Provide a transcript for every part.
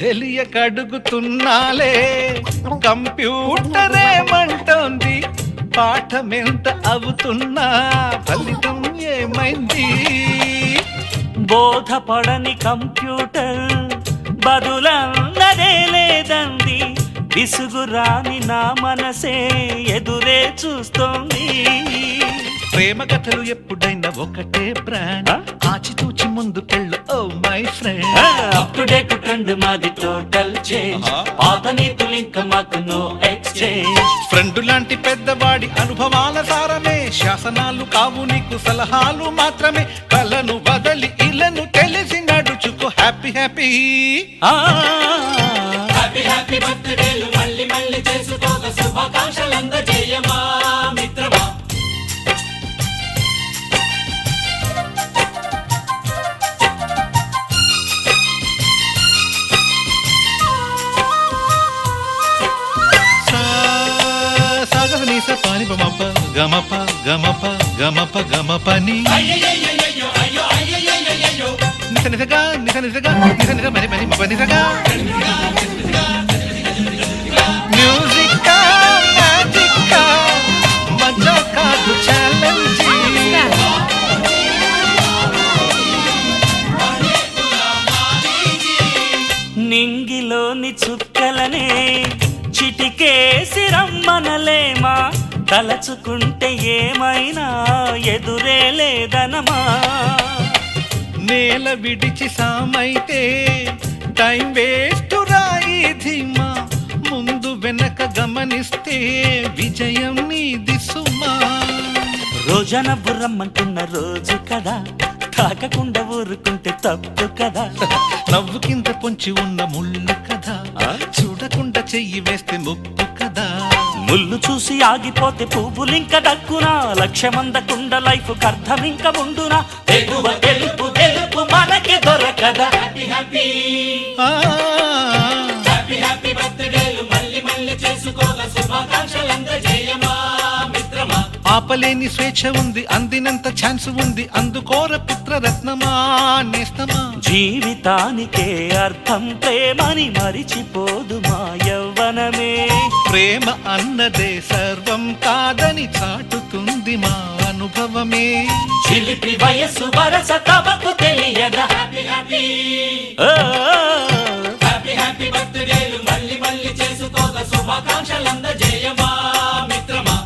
తెలియకడుగుతున్నాలే. కంప్యూటరేమంటోంది? పాఠమెంత అవుతున్నా ఫలితం ఏమైంది? బోధపడని కంప్యూటర్ బదులన్నదే లేదంది. విసుగురాని నా మనసే ఎదురే చూస్తోంది. ప్రేమ కథలు ఎప్పుడైనా ఒకటే బ్రాండ్. ఆ? ఆచితూచి ముందుకెళ్ళు ఓ my friend. Up to date trend మాది టోటల్ చేంజ్. పాత నీతులు ఇంకా మాకు నో ఎక్స్చేంజ్ ఫ్రెండ్ లాంటి పెద్దవాడి అనుభవాల సారమే. శాసనాలు కావు నీకు సలహాలు మాత్రమే. కలను వదలి ఇలను తెలిసి నడుచుకో. Happy happy. హ్యాపీ హ్యాపీ బర్త్డేలు మళ్ళీ మళ్ళీ చేసుకోక. శుభాకాంక్షలు అందజేయమ గమప గమప గమప గమపని అయ్యయ్యయ్యయ్యో, అయ్యో అయ్యయ్యయ్యయ్యో. నిస నిసగా నిస నిసగా నిస నిస మరి మరి మప నిసగా తలచుకుంటే ఏమైనా ఎదురే లేదనమా? నేల విడిచి సామైతే టైం వేస్ట్ రాయి ధీమా. ముందు వెనక గమనిస్తే విజయం నీది సుమా. రోజన బుర్రమ్మంటున్న రోజు కదా. తాకకుండా ఊరుకుంటే తప్పు కదా. నవ్వు కింద పొంచి ఉన్న ముళ్ళు కదా? చూడకుండా చెయ్యి వేస్తే ముప్పు కదా. ముళ్ళు చూసి ఆగిపోతే పువ్వులింక దక్కునా. లక్ష్యమందకుండ లైఫ్ అర్థం ఇంక ఉండునా. ఎగువ గెలుపు గెలుపు మనకి దొరకదా. హ్యాపీ హ్యాపీ ఆ, హ్యాపీ హ్యాపీ బర్త్డేలు మళ్ళీ మళ్ళీ చేసుకోక శుభాకాంక్షలందజేయమా మిత్రమా ఆపలేని స్వేచ్ఛ ఉంది అందినంత ఛాన్స్ ఉంది. అందుకోర పుత్ర రత్నమా నేస్తమా? జీవితానికే అర్థం ప్రేమని మరిచిపోదు మా యవ్వనమే. ప్రేమ అన్నదే సర్వం కాదని చాటుతుంది మా అనుభవమే. చిలిపి వయస్సు వరస తమకు తెలియదా? హ్యాపీ హ్యాపీ హ్యాపీ హ్యాపీ బర్త్డేలు మళ్ళీ మళ్ళీ చేసుకోక శుభాకాంక్షలందజేయమా మిత్రమా?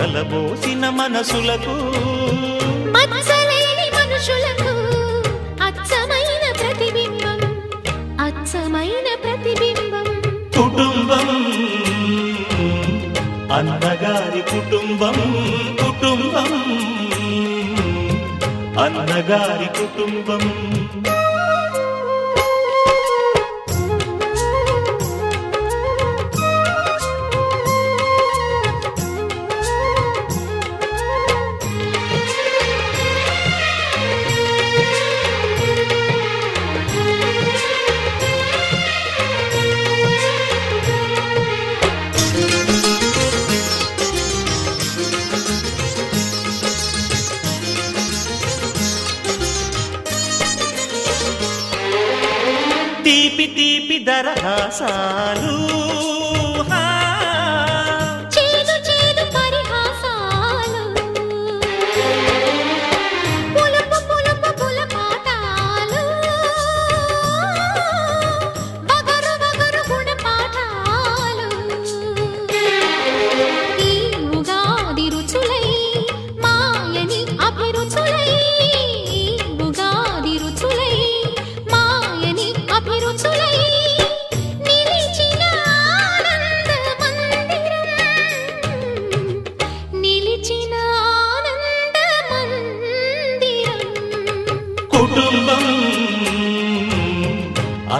కలబోసిన మనసులకు. అచ్చమైన ప్రతిబింబం అచ్చమైన ప్రతిబింబం. కుటుంబం అన్నగారి కుటుంబం కుటుంబం అన్నగారి కుటుంబం. తీపి తీపి దరహాసాలు హా.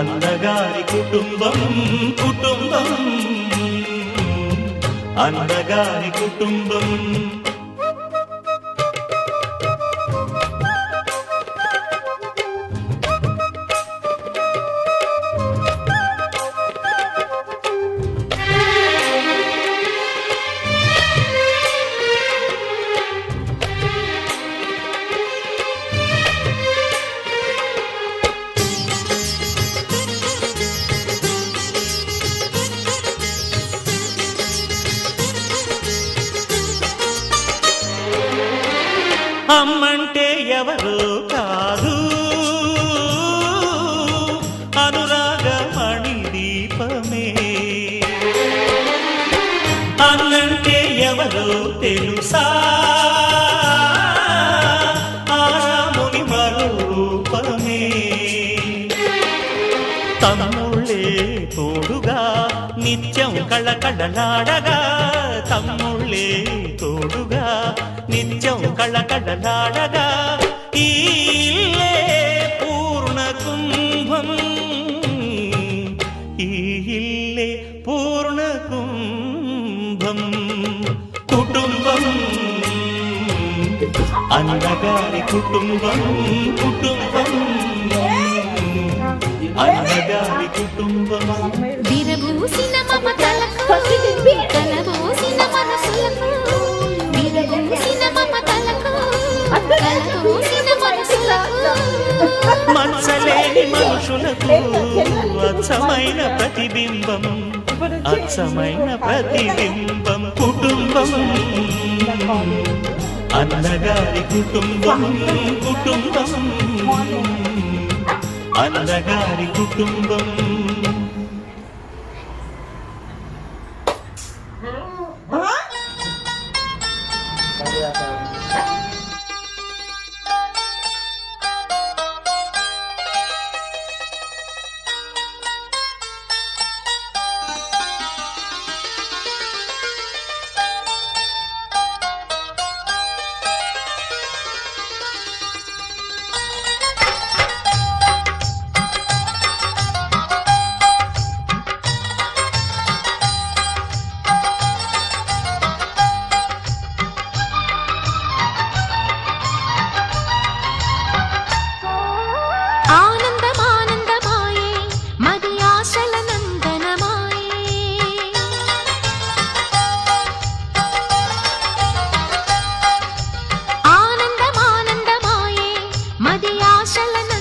అన్నగారి కుటుంబం కుటుంబం. అన్నగారి కుటుంబం. అమ్మంటే ఎవరు కాదు. అనురాగమణి దీపమే అన్నంటే ఎవరు తెలుసా? ఆరాముని మరూపమే. తమ్ముళ్ళే తోడుగా నిత్యం కళకళలాడగా తమ్ముళ్ళే తోడుగా. నిత్యం కళకళలాడగా ఈ ఇల్లే పూర్ణ కుంభం ఈ ఇల్లే పూర్ణ కుంభం కుటుంబం అన్నగారి కుటుంబం కుటుంబం అన్నగారి కుటుంబం విరబూసిన మమతలకు కలబోసిన ప్రతి మనుషులకు అచ్చమైన ప్రతిబింబం అచ్చమైన ప్రతిబింబం కుటుంబం. అన్నగారి కుటుంబం కుటుంబం. అన్నగారి కుటుంబం. 山来南。